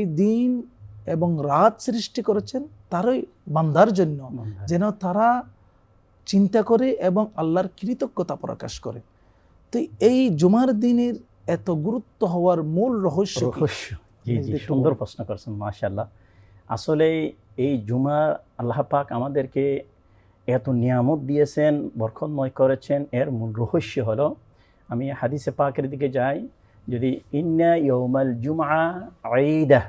এই দিন এবং রাত সৃষ্টি করেছেন তারই বান্দার জন্য যেন তারা চিন্তা করে এবং আল্লাহর কৃতজ্ঞতা প্রকাশ করে। তো এই জুমার দিনের এত গুরুত্ব হওয়ার মূল রহস্য রহস্য। জি জি সুন্দর প্রশ্ন করছেন মাশাল্লাহ আসলে এই জুমা আল্লাহ পাক আমাদেরকে এত নিয়ামত দিয়েছেন বরকতময় করেছেন। এর মূল রহস্য হলো আমি হাদিসে পাকের দিকে যাই যদি ইন্না জুমা আইদা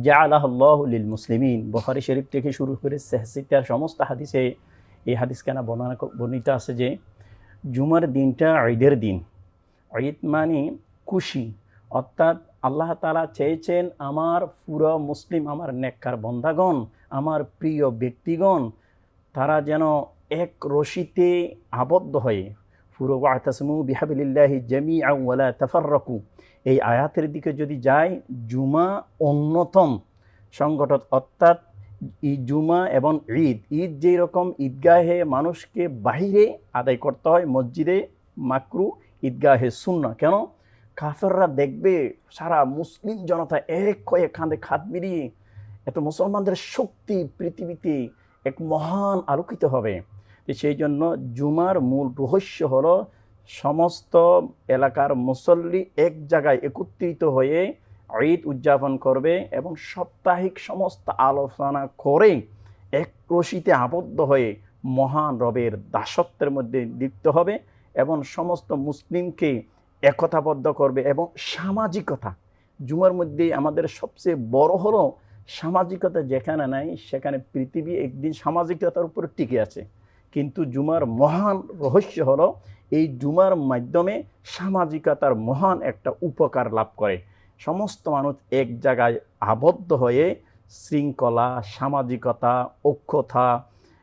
জাআলাহ আল্লাহু লিল মুসলিমিন বুখারী শরীফ থেকে শুরু করে সেহসিতার সমস্ত হাদিসে এই হাদিস কেনা বর্ণনা বর্ণিত আছে যে, জুমার দিনটা ঈদের দিন। ঈদ মানে খুশি। অর্থাৎ আল্লাহ তালা চেয়েছেন আমার পুরো মুসলিম, আমার নেককার বন্ধাগণ, আমার প্রিয় ব্যক্তিগণ, তারা যেন এক রশিতে আবদ্ধ হয়ে পুরো ওয়াতাসমু বিহাবিল্লাহি জামি ওয়ালা তাফাররাকু। এই আয়াতের দিকে যদি যায় জুমা অন্যতম সংগঠন, অর্থাৎ জুমা এবং ঈদ। ঈদ যেই রকম ঈদগাহে মানুষকে বাহিরে আদায় করতে হয়, মসজিদে মাকরু, ঈদগাহে শূন্য কেন? কাফেররা দেখবে সারা মুসলিম জনতা এক হয়ে কাঁধে খাত মিলিয়ে এত মুসলমানদের শক্তি পৃথিবীতে এক মহান আলোকিত হবে। সেই জন্য জুমার মূল রহস্য হলো সমস্ত এলাকার মুসল্লি এক জায়গায় একত্রিত হয়ে ঈদ উদযাপন করবে এবং সাপ্তাহিক সমস্ত আলোচনা করে এক রশিতে আবদ্ধ হয়ে মহান রবের দাসত্বের মধ্যে লিপ্ত হবে এবং সমস্ত মুসলিমকে একতাবদ্ধ করবে এবং সামাজিকতা। জুমার মধ্যে আমাদের সবচেয়ে বড় হলো সামাজিকতা যেখানে নাই, সেখানে পৃথিবী একদিন সামাজিকতার উপর টিকে আছে। কিন্তু জুমার মহান রহস্য হলো এই জুমার মাধ্যমে সামাজিকতার মহান একটা উপকার লাভ করে। সমস্ত মানুষ এক জায়গায় আবদ্ধ হয়ে শৃঙ্খলা সামাজিকতা ঐক্যতা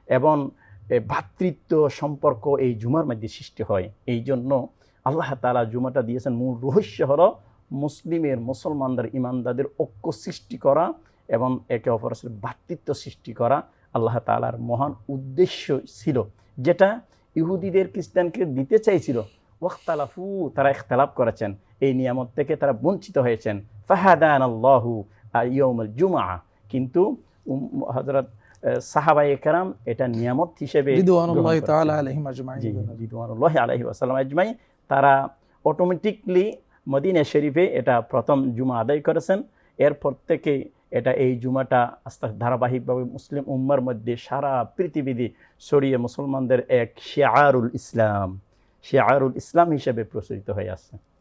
এবং এ, ভ্রাতৃত্ব সম্পর্ক এই জুমার মধ্যে সৃষ্টি হয়। এই জন্য আল্লাহ তালা জুমাটা দিয়েছেন। মূল রহস্য হলো মুসলিমের মুসলমানদের ইমানদাদের ঐক্য সৃষ্টি করা এবং একে অপরের সাথে ভ্রাতৃত্ব সৃষ্টি করা। আল্লাহ তালার মহান উদ্দেশ্য ছিল যেটা ইহুদিদের খ্রিস্টানকে দিতে চাইছিল। ওয়াক্তালাফু তারা ইখতালাফ করেছেন। এই নিয়ামত থেকে তারা বঞ্চিত হয়েছেন। ফাহাদান আল্লাহু ইয়মুল জুমা কিন্তু হজরত সাহাবাই একরাম এটা নিয়ামত হিসেবে আলাইহি ওয়াসাল্লাম আজমাই তারা অটোমেটিকলি মদিনা শরীফে এটা প্রথম জুমা আদায় করেছেন। এরপর থেকে এটা এই জুমাটা আস্তে ধারাবাহিকভাবে মুসলিম উম্মার মধ্যে সারা পৃথিবীতে ছড়িয়ে মুসলমানদের এক শেয়ারুল ইসলাম শেয়ারুল ইসলাম হিসেবে প্রচলিত হয়ে আছে।